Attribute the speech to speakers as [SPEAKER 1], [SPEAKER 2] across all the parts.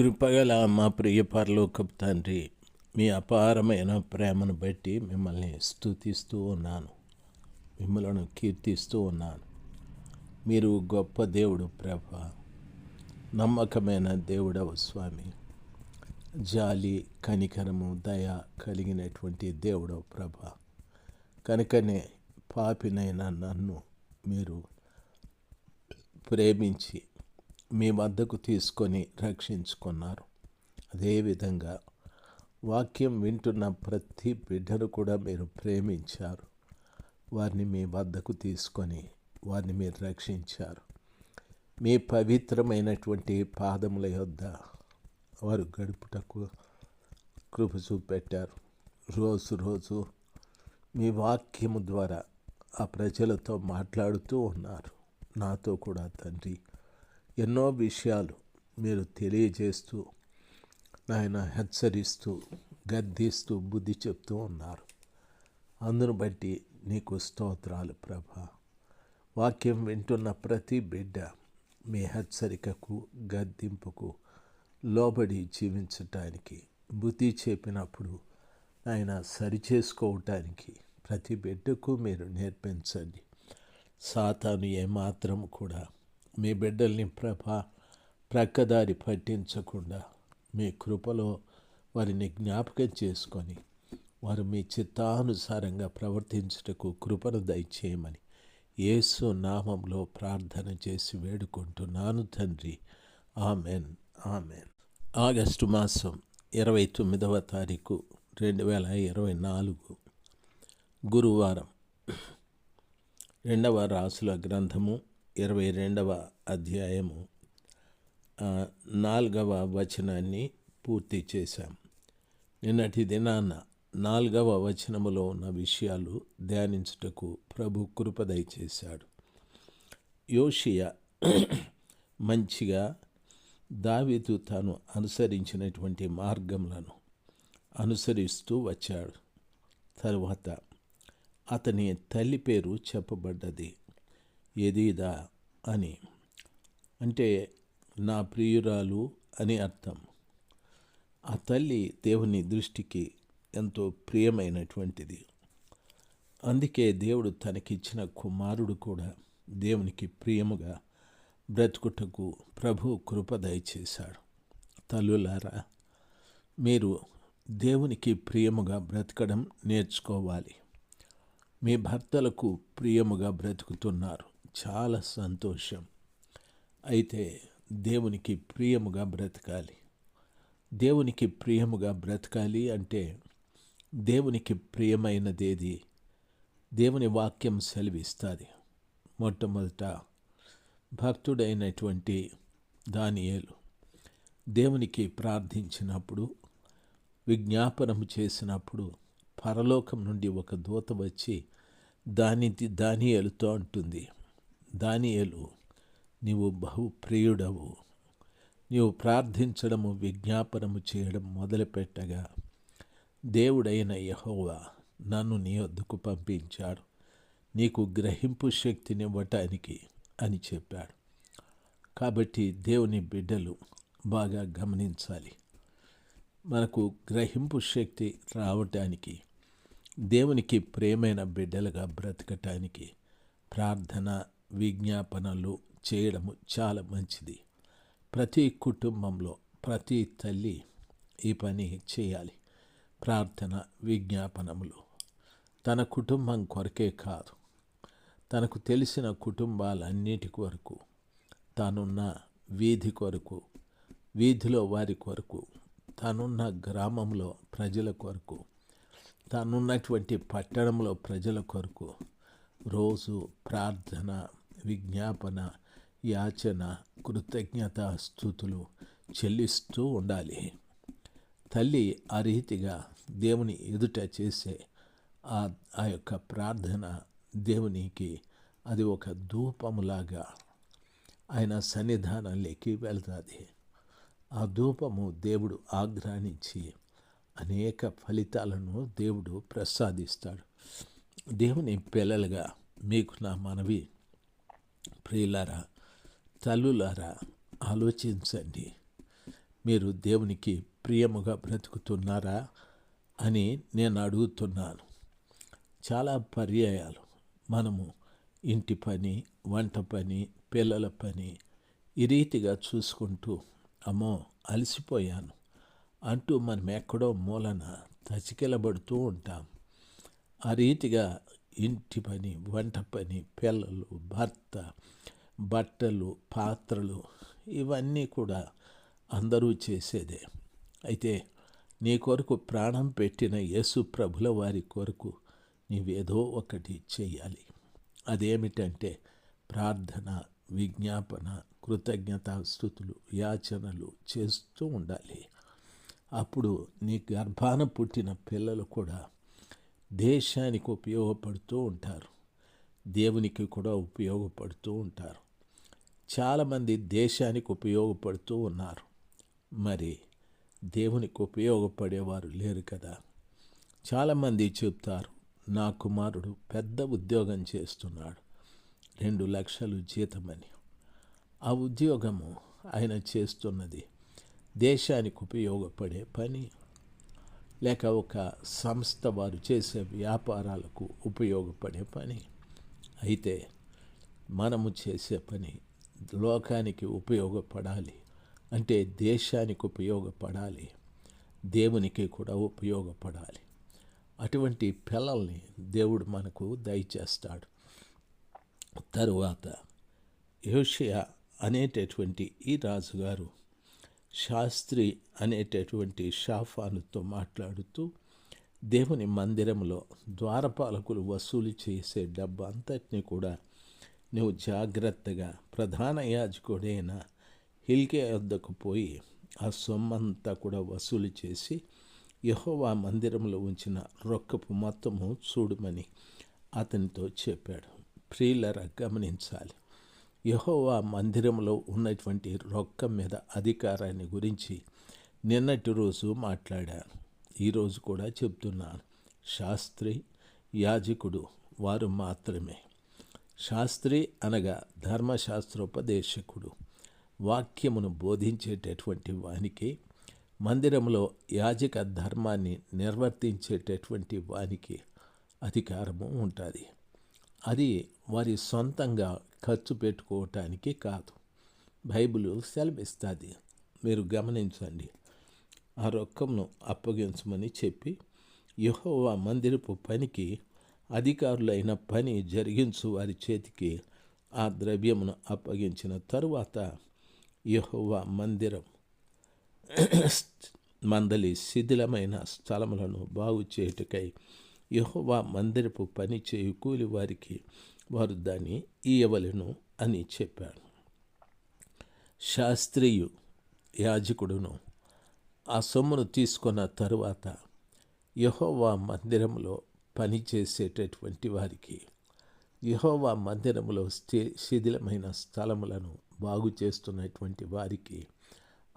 [SPEAKER 1] కృపగల మా ప్రియ పరలోకపు తండ్రి మీ అపారమైన ప్రేమను బట్టి మిమ్మల్ని స్తుతిస్తూ ఉన్నాను. మిమ్మల్ని కీర్తిస్తూ ఉన్నాను. మీరు గొప్ప దేవుడు ప్రభ. నమ్మకమైన దేవుడవు స్వామి. జాలి కనికరము దయ కలిగినటువంటి దేవుడవు ప్రభ. కనుకనే పాపినైన నన్ను మీరు ప్రేమించి మీ వద్దకు తీసుకొని రక్షించుకున్నారు. అదేవిధంగా వాక్యం వింటున్న ప్రతి బిడ్డను కూడా మీరు ప్రేమించారు. వారిని మీ వద్దకు తీసుకొని వారిని మీరు రక్షించారు. మీ పవిత్రమైనటువంటి పాదముల యొద్ద వారు గడుపుటకు కృప చూపెట్టారు. రోజు రోజు మీ వాక్యము ద్వారా ఆ ప్రజలతో మాట్లాడుతూ ఉన్నారు. నాతో కూడా తండ్రి ఎన్నో విషయాలు మీరు తెలియజేస్తూ నాయన హెచ్చరిస్తూ గద్దిస్తూ బుద్ధి చెప్తూ ఉన్నారు. అందును బట్టి నీకు స్తోత్రాలు ప్రభ. వాక్యం వింటున్న ప్రతి బిడ్డ మీ హెచ్చరికకు గద్దింపుకు లోబడి జీవించటానికి బుద్ధి చెప్పినప్పుడు ఆయన సరిచేసుకోవటానికి ప్రతి బిడ్డకు మీరు నేర్పించండి. సాతాను ఏమాత్రం కూడా మీ బిడ్డల్ని ప్రభ ప్రక్కదారి పట్టించకుండా మీ కృపలో వారిని జ్ఞాపకం చేసుకొని వారు మీ చిత్తానుసారంగా ప్రవర్తించుటకు కృపను దయచేయమని యేసు నామంలో ప్రార్థన చేసి వేడుకుంటున్నాను తండ్రి. ఆమెన్. ఆమెన్. ఆగస్టు మాసం ఇరవై తొమ్మిదవ తారీఖు రెండు వేల ఇరవై నాలుగు గురువారం. రెండవ రాసుల గ్రంథము ఇరవై రెండవ అధ్యాయము నాలుగవ వచనాన్ని పూర్తి చేశాం. నిన్నటి దినాన నాలుగవ వచనములో ఉన్న విషయాలు ధ్యానించుటకు ప్రభు కృపదయ చేశాడు. యోషియా మంచిగా దావీదు తాను అనుసరించినటువంటి మార్గములను అనుసరిస్తూ వచ్చాడు. తరువాత అతని తల్లి పేరు చెప్పబడ్డది. ఎదీదా అని. అంటే నా ప్రియురాలు అని అర్థం. ఆ తల్లి దేవుని దృష్టికి ఎంతో ప్రియమైనటువంటిది. అందుకే దేవుడు తనకిచ్చిన కుమారుడు కూడా దేవునికి ప్రియముగా బ్రతుకుటకు ప్రభు కృప దయచేశాడు. తల్లులారా మీరు దేవునికి ప్రియముగా బ్రతకడం నేర్చుకోవాలి. మీ భర్తలకు ప్రియముగా బ్రతుకుతున్నారు. చాలా సంతోషం. అయితే దేవునికి ప్రియముగా బ్రతకాలి. దేవునికి ప్రియముగా బ్రతకాలి అంటే దేవునికి ప్రియమైనదేది. దేవుని వాక్యం సెలవిస్తుంది. మొట్టమొదట భక్తుడైనటువంటి దానియేలు దేవునికి ప్రార్థించినప్పుడు విజ్ఞాపనము చేసినప్పుడు పరలోకం నుండి ఒక దూత వచ్చి దాని దానియేలుతో అంటుంది. దానియలు నీవు బహు ప్రియుడవు నీవు ప్రార్థించడము విజ్ఞాపనము చేయడం మొదలుపెట్టగా దేవుడైన యహోవా నన్ను నీ వద్దకు పంపించాడు. నీకు గ్రహింపు శక్తినివ్వటానికి అని చెప్పాడు. కాబట్టి దేవుని బిడ్డలు బాగా గమనించాలి. మనకు గ్రహింపు శక్తి రావటానికి దేవునికి ప్రేమైన బిడ్డలుగా బ్రతకటానికి ప్రార్థన విజ్ఞాపనలు చేయడము చాలా మంచిది. ప్రతి కుటుంబంలో ప్రతి తల్లి ఈ పని చేయాలి. ప్రార్థన విజ్ఞాపనములు. తన కుటుంబం కొరకే కాదు. తనకు తెలిసిన కుటుంబాలన్నిటి కొరకు తానున్న వీధి కొరకు వీధిలో వారి కొరకు తానున్న గ్రామంలో ప్రజల కొరకు తానున్నటువంటి పట్టణంలో ప్రజల కొరకు రోజు ప్రార్థన విజ్ఞాపన యాచన కృతజ్ఞత స్థుతులు చెల్లిస్తూ ఉండాలి. తల్లి ఆ రీతిగా దేవుని ఎదుట చేసే ఆ ఆ యొక్క ప్రార్థన దేవునికి అది ఒక ధూపములాగా ఆయన సన్నిధానంలోకి వెళ్తుంది. ఆ ధూపము దేవుడు ఆగ్రహించి అనేక ఫలితాలను దేవుడు ప్రసాదిస్తాడు. దేవుని పిల్లలుగా మీకు నా మనవి ప్రియులారా తల్లులారా ఆలోచించండి. మీరు దేవునికి ప్రియముగా బ్రతుకుతున్నారా అని నేను అడుగుతున్నాను. చాలా పర్యాయాలు. మనము ఇంటి పని వంట పని పిల్లల పని ఈ రీతిగా చూసుకుంటూ అమ్మో అలసిపోయాను. అంటూ మనం ఎక్కడో మూలన తచికెలబడుతూ ఉంటాం. ఆ రీతిగా ఇంటి పని వంట పని పిల్లలు భర్త బట్టలు పాత్రలు ఇవన్నీ కూడా అందరూ చేసేదే. అయితే నీ కొరకు ప్రాణం పెట్టిన యేసు ప్రభుల వారి కొరకు నీవేదో ఒకటి చేయాలి అదేమిటంటే ప్రార్థన విజ్ఞాపన కృతజ్ఞతాస్థుతులు యాచనలు చేస్తూ ఉండాలి. అప్పుడు నీ గర్భాన పుట్టిన పిల్లలు కూడా దేశానికి ఉపయోగపడుతూ ఉంటారు. దేవునికి కూడా ఉపయోగపడుతూ ఉంటారు. చాలామంది దేశానికి ఉపయోగపడుతూ ఉన్నారు. మరి దేవునికి ఉపయోగపడేవారు లేరు కదా. చాలామంది చెప్తారు నా కుమారుడు పెద్ద ఉద్యోగం చేస్తున్నాడు. రెండు లక్షలు జీతమని. ఆ ఉద్యోగము ఆయన చేస్తున్నది దేశానికి ఉపయోగపడే పని లేక ఒక సంస్థ వారు చేసే వ్యాపారాలకు ఉపయోగపడే పని. అయితే మనము చేసే పని లోకానికి ఉపయోగపడాలి. అంటే దేశానికి ఉపయోగపడాలి. దేవునికి కూడా ఉపయోగపడాలి. అటువంటి పిల్లల్ని దేవుడు మనకు దయచేస్తాడు. తరువాత యోషియా అనేటటువంటి ఈ రాజుగారు శాస్త్రి అనేటటువంటి షాఫానుతో మాట్లాడుతూ దేవుని మందిరంలో ద్వారపాలకులు వసూలు చేసే డబ్బు అంతటినీ కూడా నువ్వు జాగ్రత్తగా ప్రధాన యాజకుడైన హిల్కే వద్దకు పోయి ఆ సొమ్మంతా కూడా వసూలు చేసి యహోవా మందిరంలో ఉంచిన రొక్కపు మొత్తము చూడమని అతనితో చెప్పాడు. ప్రియులరా గమనించాలి. యహోవా మందిరంలో ఉన్నటువంటి రొక్కం మీద అధికారాన్ని గురించి నిన్నటి రోజు మాట్లాడాను ఈరోజు కూడా చెప్తున్నాను శాస్త్రి యాజకుడు వారు మాత్రమే. శాస్త్రి అనగా ధర్మశాస్త్రోపదేశకుడు. వాక్యమును బోధించేటటువంటి వానికి మందిరంలో యాజక ధర్మాన్ని నిర్వర్తించేటటువంటి వానికి అధికారము ఉంటుంది. అది వారి సొంతంగా ఖర్చు పెట్టుకోవటానికి కాదు. బైబిల్ సెలవిస్తుంది. మీరు గమనించండి. ఆ రొక్కమును అప్పగించమని చెప్పి యహోవా మందిరపు పనికి అధికారులైన పని జరిగించు వారి చేతికి ఆ ద్రవ్యమును అప్పగించిన తరువాత యహోవా మందిరం మందలి శిథిలమైన స్థలములను బాగు చేయుటకై యహోవా మందిరపు పని చేయు కూలి వారికి వారు దాన్ని ఇయ్యవలను అని చెప్పాడు శాస్త్రీయు యాజకుడును ఆ సొమ్మును తీసుకున్న తరువాత యహోవా మందిరంలో పనిచేసేటటువంటి వారికి యహోవా మందిరంలో శిథిలమైన స్థలములను బాగు చేస్తున్నటువంటి వారికి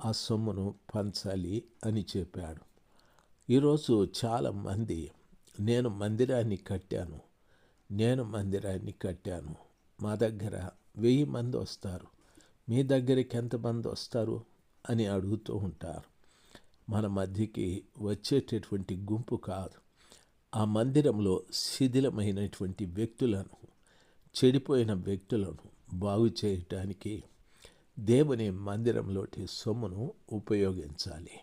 [SPEAKER 1] ఆ సొమ్మును పంచాలి అని చెప్పాడు. ఈరోజు చాలామంది నేను మందిరాన్ని కట్టాను నేను మందిరాన్ని కట్టాను. మా దగ్గర వెయ్యి మంది వస్తారు. మీ దగ్గరికి ఎంతమంది వస్తారు? అని అడుగుతూ ఉంటారు. మన మధ్యకి వచ్చేటటువంటి గుంపు కాదు. ఆ మందిరంలో శిథిలమైనటువంటి వ్యక్తులను చెడిపోయిన వ్యక్తులను బాగు చేయటానికి దేవుని మందిరంలోటి సొమ్మును ఉపయోగించాలి.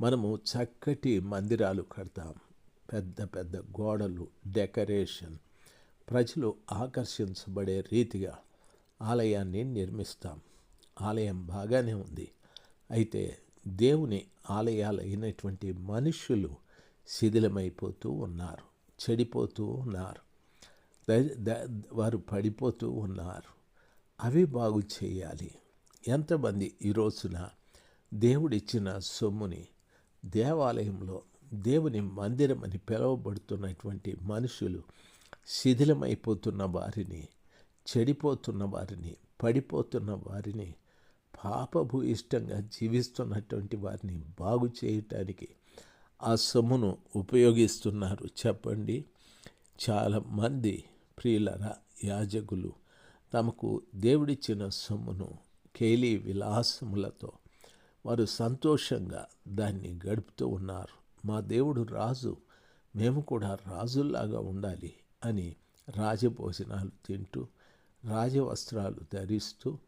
[SPEAKER 1] మనము చక్కటి మందిరాలు కడతాం. పెద్ద పెద్ద గోడలు డెకరేషన్ ప్రజలు ఆకర్షించబడే రీతిగా ఆలయాన్ని నిర్మిస్తాం. ఆలయం బాగానే ఉంది. అయితే దేవుని ఆలయాలు అయినటువంటి మనుషులు శిథిలమైపోతూ ఉన్నారు చెడిపోతూ ఉన్నారు. వారు పడిపోతూ ఉన్నారు. అవి బాగు చేయాలి. ఎంతమంది ఈ రోజున దేవుడిచ్చిన సొమ్ముని దేవాలయంలో దేవుని మందిరం అని పిలువబడుతున్నటువంటి మనుషులు శిథిలమైపోతున్న వారిని చెడిపోతున్న వారిని పడిపోతున్న వారిని పాపభూయిష్టంగా జీవిస్తున్నటువంటి వారిని బాగు చేయటానికి ఆ సొమ్మును ఉపయోగిస్తున్నారు. చెప్పండి. చాలామంది ప్రియులర యాజకులు తమకు దేవుడిచ్చిన సొమ్మును కేలీ విలాసములతో వారు సంతోషంగా దాన్ని గడుపుతూ ఉన్నారు. మా దేవుడు రాజు మేము కూడా రాజుల్లాగా ఉండాలి. అని రాజభోజనాలు తింటూ రాజవస్త్రాలు ధరిస్తూ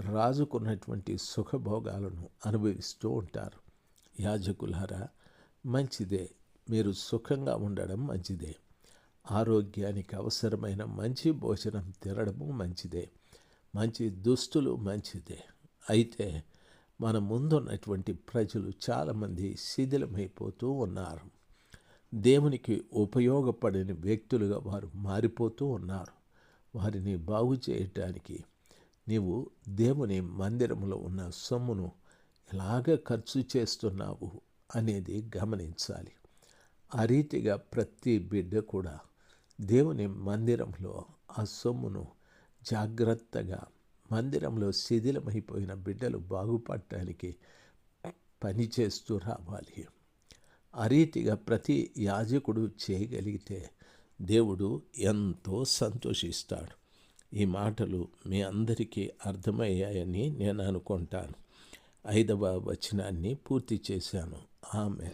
[SPEAKER 1] రాజుకున్నటువంటి సుఖభోగాలను అనుభవిస్తూ ఉంటారు. యాజకులారా మంచిదే. మీరు సుఖంగా ఉండడం మంచిదే. ఆరోగ్యానికి అవసరమైన మంచి భోజనం తినడము మంచిదే. మంచి దుస్తులు మంచిదే. అయితే మన ముందున్నటువంటి ప్రజలు చాలామంది శిథిలమైపోతూ ఉన్నారు. దేవునికి ఉపయోగపడని వ్యక్తులుగా వారు మారిపోతూ ఉన్నారు. వారిని బాగు చేయటానికి నీవు దేవుని మందిరంలో ఉన్న సొమ్మును ఎలాగ ఖర్చు చేస్తున్నావు అనేది గమనించాలి. ఆ రీతిగా ప్రతి బిడ్డ కూడా దేవుని మందిరంలో ఆ సొమ్మును జాగ్రత్తగా మందిరంలో శిథిలమైపోయిన బిడ్డలు బాగుపడటానికి పనిచేస్తూ రావాలి. ఆ రీతిగా ప్రతి యాజకుడు చేయగలిగితే దేవుడు ఎంతో సంతోషిస్తాడు. ఈ మాటలు మీ అందరికీ అర్థమయ్యాయని నేను అనుకుంటాను. ఐదవ వచనాన్ని పూర్తి చేశాను. ఆమె